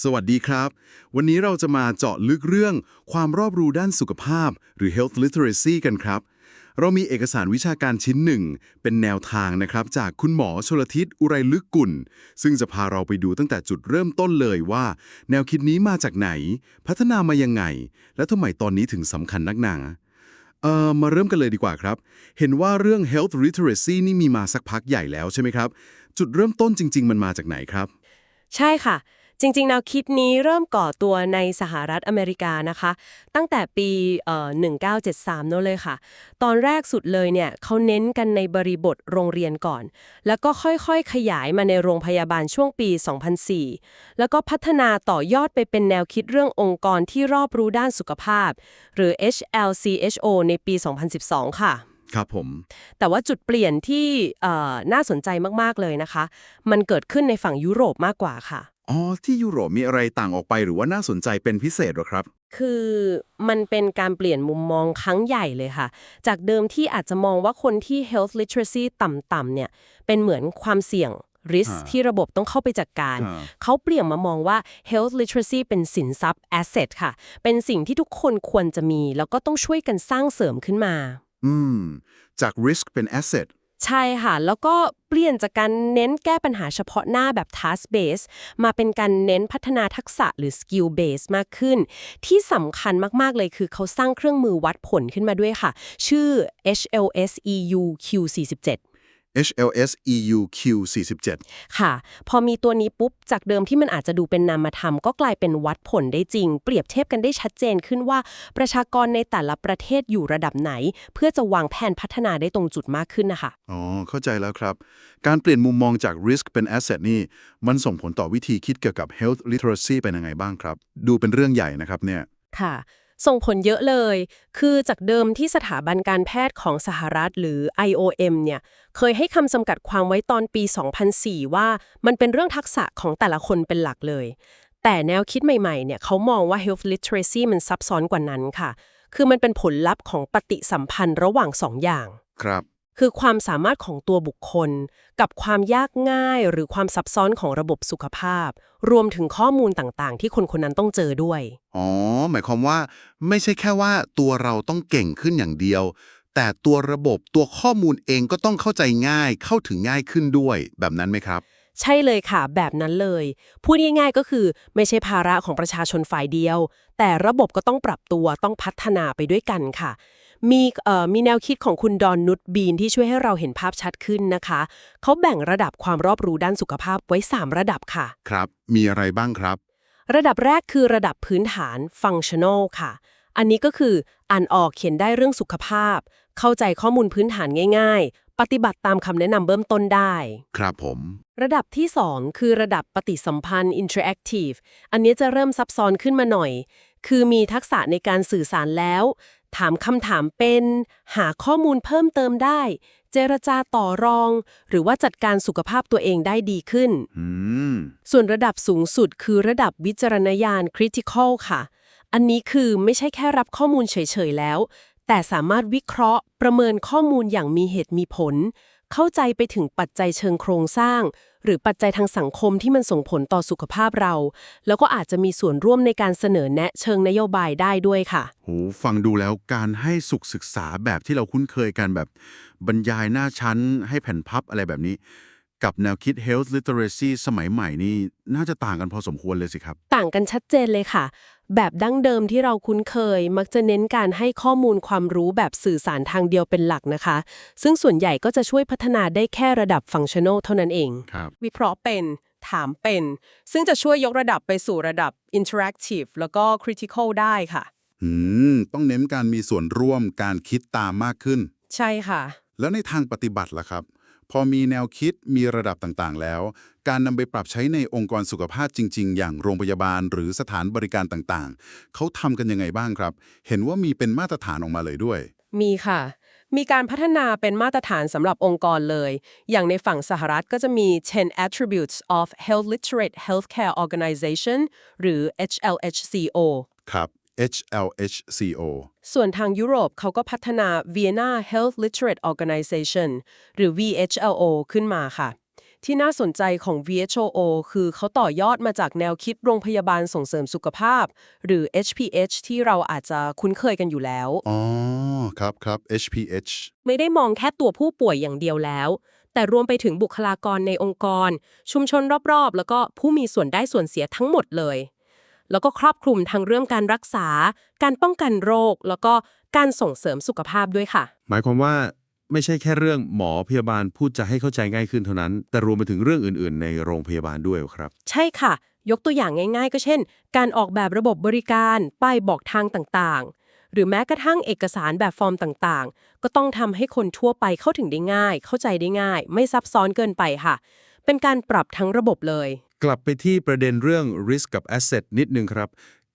สวัสดีครับ วันนี้เราจะมาเจาะลึกเรื่องความรอบรู้ด้านสุขภาพ หรือ health literacy กันครับ เรามีเอกสารวิชาการชิ้นหนึ่ง เป็นแนวทางนะครับ จากคุณหมอชลทิศอุไรลึกกุล ซึ่งจะพาเราไปดูตั้งแต่จุดเริ่มต้นเลยว่า แนวคิดนี้มาจากไหน พัฒนามายังไง และทำไมตอนนี้ถึงสำคัญนักหนาเอ่อมาเริ่มกันเลยดีกว่าครับ เห็นว่าเรื่อง health literacy นี่มีมาสักพักใหญ่แล้วใช่ไหมครับ จุดเริ่มต้นจริง ๆ มันมาจากไหนครับ ใช่ค่ะ จริงๆแนวคิดนี้เริ่มก่อตัวในสหรัฐอเมริกานะคะ ตั้งแต่ปีเอ่อ1973โน้นเลยค่ะ ตอนแรกสุดเลยเนี่ยเขาเน้นกันในบริบทโรงเรียนก่อน แล้วก็ค่อยๆ ขยายมาในโรงพยาบาลช่วงปี 2004 แล้วก็พัฒนาต่อยอดไปเป็นแนวคิดเรื่ององค์กรที่รอบรู้ด้านสุขภาพ หรือ HLCHO ในปี 2012 ค่ะครับผม แต่ว่าจุดเปลี่ยนที่เอ่อน่าสนใจมาก ๆ เลยนะคะ มันเกิดขึ้นในฝั่งยุโรปมากกว่าค่ะ อ๋อ ที่ยุโรปมีอะไรต่างออกไปหรือว่าน่าสนใจเป็นพิเศษหรอครับ คือมันเป็นการเปลี่ยนมุมมองครั้งใหญ่เลยค่ะ จากเดิมที่อาจจะมองว่าคนที่ health literacy ต่ำๆเนี่ย เป็นเหมือนความเสี่ยง risk ฮะที่ระบบต้องเข้าไปจัดการอ่าเขาเปลี่ยนมามองว่า health literacy เป็นสินทรัพย์ asset ค่ะ เป็นสิ่งที่ทุกคนควรจะมี แล้วก็ต้องช่วยกันสร้างเสริมขึ้นมา อืม จาก risk เป็น asset ใช่ค่ะ แล้วก็เปลี่ยนจากการเน้นแก้ปัญหาเฉพาะหน้าแบบ task base มาเป็นการเน้นพัฒนาทักษะหรือ skill base มากขึ้น ที่สำคัญมากๆเลยคือเขาสร้างเครื่องมือวัดผลขึ้นมาด้วยค่ะ ชื่อ HLSEU Q47 HLS EU Q47 ค่ะ พอมีตัวนี้ปุ๊บ จากเดิมที่มันอาจจะดูเป็นนามธรรม ก็กลายเป็นวัดผลได้จริง เปรียบเทียบกันได้ชัดเจนขึ้นว่า ประชากรในแต่ละประเทศอยู่ระดับไหน เพื่อจะวางแผนพัฒนาได้ตรงจุดมากขึ้นนะคะ อ๋อ เข้าใจแล้วครับ การเปลี่ยนมุมมองจาก risk เป็น asset นี่ มันส่งผลต่อวิธีคิดเกี่ยวกับ health literacy เป็นยังไงบ้างครับ ดูเป็นเรื่องใหญ่นะครับเนี่ยค่ะ ส่งผลเยอะเลย คือจากเดิมที่สถาบันการแพทย์ของสหรัฐหรือ IOM เนี่ย เคยให้คำจำกัดความไว้ตอนปี 2004 ว่ามันเป็นเรื่องทักษะของแต่ละคนเป็นหลักเลย แต่แนวคิดใหม่ๆ เนี่ยเขามองว่า health literacy มันซับซ้อนกว่านั้นค่ะ คือมันเป็นผลลัพธ์ของปฏิสัมพันธ์ระหว่างสองอย่าง ครับ คือความสามารถของตัวบุคคล กับความยากง่ายหรือความซับซ้อนของระบบสุขภาพ รวมถึงข้อมูลต่างๆ ที่คนคนนั้นต้องเจอด้วย อ๋อ หมายความว่า ไม่ใช่แค่ว่าตัวเราต้องเก่งขึ้นอย่างเดียว แต่ตัวระบบตัวข้อมูลเองก็ต้องเข้าใจง่ายเข้าถึงง่ายขึ้นด้วย แบบนั้นไหมครับ ใช่เลยค่ะ แบบนั้นเลย พูดง่ายๆก็คือ ไม่ใช่ภาระของประชาชนฝ่ายเดียว แต่ระบบก็ต้องปรับตัวต้องพัฒนาไปด้วยกันค่ะ มีเอ่อมีแนวคิดของคุณดอนนุชบีนที่ช่วยให้เราเห็นภาพชัดขึ้นนะคะ เขาแบ่งระดับความรอบรู้ด้านสุขภาพไว้ 3 ระดับค่ะ ครับ มีอะไรบ้างครับ ระดับแรกคือระดับพื้นฐาน functional ค่ะ อันนี้ก็คืออ่านออกเขียนได้เรื่องสุขภาพ เข้าใจข้อมูลพื้นฐานง่าย ๆ ปฏิบัติตามคำแนะนำเบื้องต้นได้ ครับผม ระดับที่ 2 คือระดับปฏิสัมพันธ์ interactive อันนี้จะเริ่มซับซ้อนขึ้นมาหน่อย คือมีทักษะในการสื่อสารแล้ว ถามคำถามเป็น หาข้อมูลเพิ่มเติมได้ เจรจาต่อรอง หรือว่าจัดการสุขภาพตัวเองได้ดีขึ้นอืมส่วนระดับสูงสุดคือระดับวิจารณญาณ critical ค่ะ อันนี้คือไม่ใช่แค่รับข้อมูลเฉยๆแล้ว แต่สามารถวิเคราะห์ ประเมินข้อมูลอย่างมีเหตุมีผล เข้าใจไปถึงปัจจัยเชิงโครงสร้าง หรือปัจจัยทางสังคมที่มันส่งผลต่อสุขภาพเรา แล้วก็อาจจะมีส่วนร่วมในการเสนอแนะเชิงนโยบายได้ด้วยค่ะโหฟังดูแล้วการให้สุขศึกษาแบบที่เราคุ้นเคยกันแบบ บรรยายหน้าชั้น ให้แผ่นพับอะไรแบบนี้ กับแนวคิด health literacy สมัยใหม่นี่น่าจะต่างกันพอสมควรเลยสิครับ ต่างกันชัดเจนเลยค่ะ แบบดั้งเดิมที่เราคุ้นเคย มักจะเน้นการให้ข้อมูลความรู้แบบสื่อสารทางเดียวเป็นหลักนะคะ ซึ่งส่วนใหญ่ก็จะช่วยพัฒนาได้แค่ระดับฟังชั่น a ลเท่านั้นเอง ครับ วิเคราะห์เป็น ถามเป็น ซึ่งจะช่วยยกระดับไปสู่ระดับ interactive แล้วก็ critical ได้ค่ะ อืม ต้องเน้นการมีส่วนร่วมการคิดตามมากขึ้น ใช่ค่ะ แล้วในทางปฏิบัติล่ะครับ พอมีแนวคิดมีระดับต่างๆ แล้ว การนำไปปรับใช้ในองค์กรสุขภาพจริง ๆ อย่างโรงพยาบาลหรือสถานบริการต่างๆ เขาทำกันยังไงบ้างครับ เห็นว่ามีเป็นมาตรฐานออกมาเลยด้วย มีค่ะ มีการพัฒนาเป็นมาตรฐานสำหรับองค์กรเลย อย่างในฝั่งสหรัฐก็จะมี 10 attributes of health literate healthcare organization หรือ HLHCO ครับ HLHCO ส่วนทางยุโรปเขาก็พัฒนา Vienna Health Literate Organization หรือ VHLO ขึ้นมาค่ะ ที่น่าสนใจของ VHO คือเขาต่อยอดมาจากแนวคิดโรงพยาบาลส่งเสริมสุขภาพ หรือ HPH ที่เราอาจจะคุ้นเคยกันอยู่แล้ว อ๋อ ครับครับ HPH ไม่ได้มองแค่ตัวผู้ป่วยอย่างเดียวแล้วแต่รวมไปถึงบุคลากรในองค์กร ชุมชนรอบๆ แล้วก็ผู้มีส่วนได้ส่วนเสียทั้งหมดเลย แล้วก็ครอบคลุมทั้งเรื่องการรักษา การป้องกันโรค แล้วก็การส่งเสริมสุขภาพด้วยค่ะ หมายความว่าไม่ใช่แค่เรื่องหมอพยาบาลพูดจะให้เข้าใจง่ายขึ้นเท่านั้น แต่รวมไปถึงเรื่องอื่น ๆ ในโรงพยาบาลด้วยครับ ใช่ค่ะ ยกตัวอย่างง่าย ๆ ก็เช่น การออกแบบระบบบริการป้ายบอกทางต่างๆ หรือแม้กระทั่งเอกสารแบบฟอร์มต่างๆ ก็ต้องทำให้คนทั่วไปเข้าถึงได้ง่าย เข้าใจได้ง่าย ไม่ซับซ้อนเกินไปค่ะ เป็นการปรับทั้งระบบเลย กลับไปที่ประเด็นเรื่อง risk กับ asset นิดนึงครับ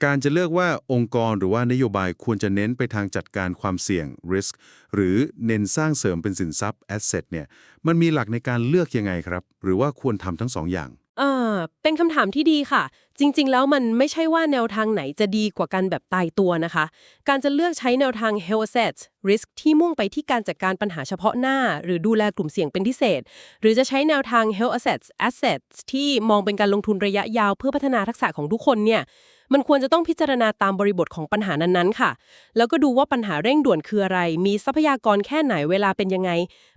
การจะเลือกว่าองค์กรหรือว่านโยบายควรจะเน้นไปทางจัดการความเสี่ยง risk หรือเน้นสร้างเสริมเป็นสินทรัพย์ asset เนี่ย มันมีหลักในการเลือกยังไงครับ หรือว่าควรทำทั้งสองอย่าง เออ เป็นคำถามที่ดีค่ะ จริง ๆ แล้วมันไม่ใช่ว่าแนวทางไหนจะดีกว่ากันแบบตายตัวนะคะ การจะเลือกใช้แนวทาง health s e t risk ที่มุ่งไปที่การจัดการปัญหาเฉพาะหน้า หรือดูแลกลุ่มเสี่ยงเป็นพิเศษ หรือจะใช้แนวทาง health assets assets ที่มองเป็นการลงทุนระยะยาวเพื่อพัฒนาทักษะของทุกคนเนี่ยมันควรจะต้องพิจารณาตามบริบทของปัญหานั้นๆ ค่ะ แล้วก็ดูว่าปัญหาเร่งด่วนคืออะไร มีทรัพยากรแค่ไหน เวลาเป็นยังไง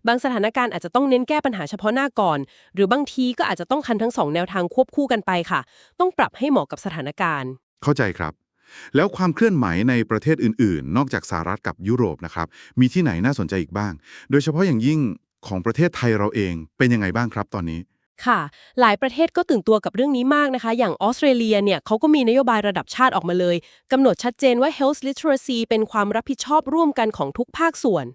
บางสถานการณ์อาจจะต้องเน้นแก้ปัญหาเฉพาะหน้าก่อน หรือบางทีก็อาจจะต้องคันทั้งสองแนวทางควบคู่กันไปค่ะ ต้องปรับให้เหมาะกับสถานการณ์ เข้าใจครับ แล้วความเคลื่อนไหวในประเทศอื่น ๆ นอกจากสหรัฐกับยุโรปนะครับ มีที่ไหนน่าสนใจอีกบ้าง โดยเฉพาะอย่างยิ่งของประเทศไทยเราเองเป็นยังไงบ้างครับตอนนี้ค่ะ หลายประเทศก็ตื่นตัวกับเรื่องนี้มากนะคะ อย่างออสเตรเลียเนี่ยเขาก็มีนโยบายระดับชาติออกมาเลยกำหนดชัดเจนว่า health literacy เป็นความรับผิดชอบร่วมกันของทุกภาคส่วน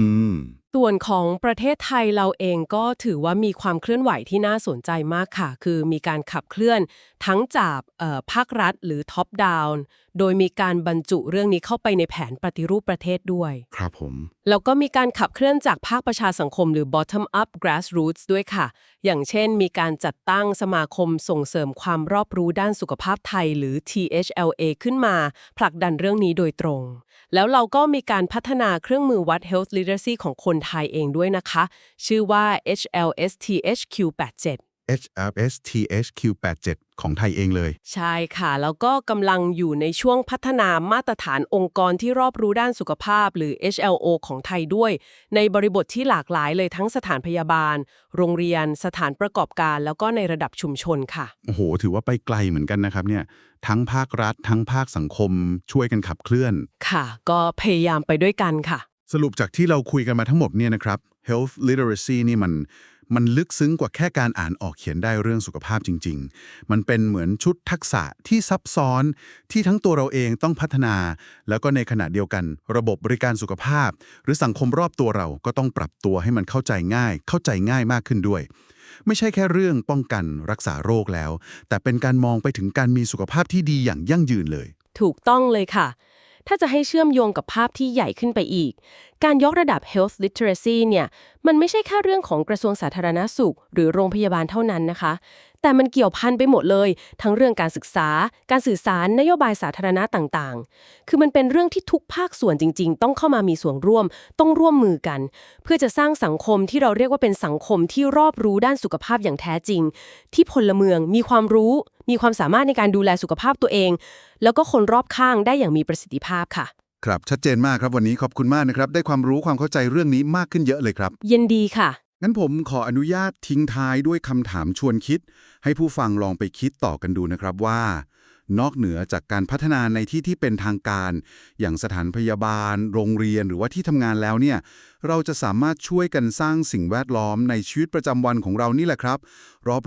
อืม ส่วนของประเทศไทยเราเองก็ถือว่ามีความเคลื่อนไหวที่น่าสนใจมากค่ะ คือมีการขับเคลื่อนทั้งจากภาครัฐหรือท็อปดาวน์ โดยมีการบรรจุเรื่องนี้เข้าไปในแผนปฏิรูปประเทศด้วย ครับผม แล้วก็มีการขับเคลื่อนจากภาคประชาสังคมหรือ bottom up grassroots ด้วยค่ะ อย่างเช่น มีการจัดตั้งสมาคมส่งเสริมความรอบรู้ด้านสุขภาพไทยหรือ THLA ขึ้นมา ผลักดันเรื่องนี้โดยตรง แล้วเราก็มีการพัฒนาเครื่องมือวัด health literacy ของคนไทยเองด้วยนะคะ ชื่อว่า HLSTHQ87 HLSTHQ87 ของไทยเองเลย ใช่ค่ะ แล้วก็กำลังอยู่ในช่วงพัฒนามาตรฐานองค์กรที่รอบรู้ด้านสุขภาพ หรือ HLO ของไทยด้วย ในบริบทที่หลากหลายเลยทั้งสถานพยาบาล โรงเรียน สถานประกอบการ แล้วก็ในระดับชุมชนค่ะ โอ้โห ถือว่าไปไกลเหมือนกันนะครับเนี่ย ทั้งภาครัฐ ทั้งภาคสังคม ช่วยกันขับเคลื่อน ค่ะ ก็พยายามไปด้วยกันค่ะ สรุปจากที่เราคุยกันมาทั้งหมดเนี่ยนะครับ health literacy นี่มัน มันลึกซึ้งกว่าแค่การอ่านออกเขียนได้เรื่องสุขภาพจริง ๆ มันเป็นเหมือนชุดทักษะที่ซับซ้อนที่ทั้งตัวเราเองต้องพัฒนา แล้วก็ในขณะเดียวกัน ระบบบริการสุขภาพ หรือสังคมรอบตัวเราก็ต้องปรับตัวให้มันเข้าใจง่าย เข้าใจง่ายมากขึ้นด้วย ไม่ใช่แค่เรื่องป้องกันรักษาโรคแล้ว แต่เป็นการมองไปถึงการมีสุขภาพที่ดีอย่างยั่งยืนเลย ถูกต้องเลยค่ะ ถ้าจะให้เชื่อมโยงกับภาพที่ใหญ่ขึ้นไปอีก การยกระดับ health literacy เนี่ย มันไม่ใช่แค่เรื่องของกระทรวงสาธารณสุข หรือโรงพยาบาลเท่านั้นนะคะ แต่มันเกี่ยวพันไปหมดเลย ทั้งเรื่องการศึกษา การสื่อสาร นโยบายสาธารณะต่างๆ คือมันเป็นเรื่องที่ทุกภาคส่วนจริง ๆ ต้องเข้ามามีส่วนร่วม ต้องร่วมมือกัน เพื่อจะสร้างสังคมที่เราเรียกว่าเป็นสังคมที่รอบรู้ด้านสุขภาพอย่างแท้จริง ที่พลเมืองมีความรู้ มีความสามารถในการดูแลสุขภาพตัวเอง แล้วก็คนรอบข้างได้อย่างมีประสิทธิภาพค่ะครับชัดเจนมากครับวันนี้ขอบคุณมากนะครับ ได้ความรู้ความเข้าใจเรื่องนี้มากขึ้นเยอะเลยครับ ยินดีค่ะ งั้นผมขออนุญาตทิ้งท้ายด้วยคำถามชวนคิด ให้ผู้ฟังลองไปคิดต่อกันดูนะครับว่า นอกเหนือจากการพัฒนาในที่ที่เป็นทางการ อย่างสถานพยาบาล โรงเรียนหรือว่าที่ทำงานแล้วเนี่ย เราจะสามารถช่วยกันสร้างสิ่งแวดล้อมในชีวิตประจำวันของเรานี่แหละครับ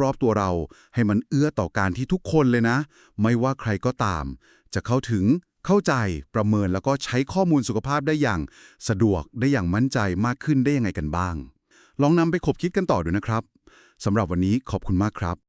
รอบๆตัวเราให้มันเอื้อต่อการที่ทุกคนเลยนะ ไม่ว่าใครก็ตาม จะเข้าถึงเข้าใจประเมินแล้วก็ใช้ข้อมูลสุขภาพได้อย่าง สะดวกได้อย่างมั่นใจมากขึ้นได้ยังไงกันบ้าง ลองนำไปคบคิดกันต่อดูนะครับสำหรับวันนี้ขอบคุณมากครับ